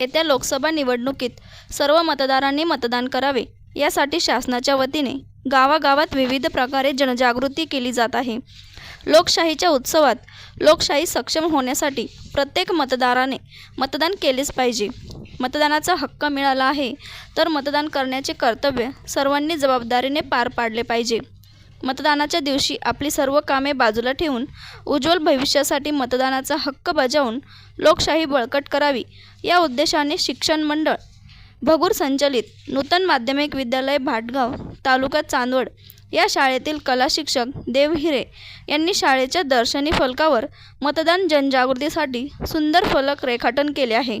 येत्या लोकसभा निवडणुकीत सर्व मतदारांनी मतदान करावे. यासाठी शासनाच्या वतीने गावागावात विविध प्रकारे जनजागृती केली जात आहे. लोकशाहीच्या उत्सवात लोकशाही सक्षम होण्यासाठी प्रत्येक मतदाराने मतदान केलेच पाहिजे. मतदानाचा हक्क मिळाला आहे तर मतदान करण्याचे कर्तव्य सर्वांनी जबाबदारीने पार पाडले पाहिजे. मतदानाच्या दिवशी आपली सर्व कामे बाजूला ठेवून उज्ज्वल भविष्यासाठी मतदानाचा हक्क बजावून लोकशाही बळकट करावी या उद्देशाने शिक्षण मंडळ भगूर संचलित नूतन माध्यमिक विद्यालय भाटगाव तालुका चांदवड या शाळेतील कला शिक्षक देव हिरे यांनी शाळेच्या दर्शनी फलकावर मतदान जनजागृतीसाठी सुंदर फलक रेखाटन केले आहे.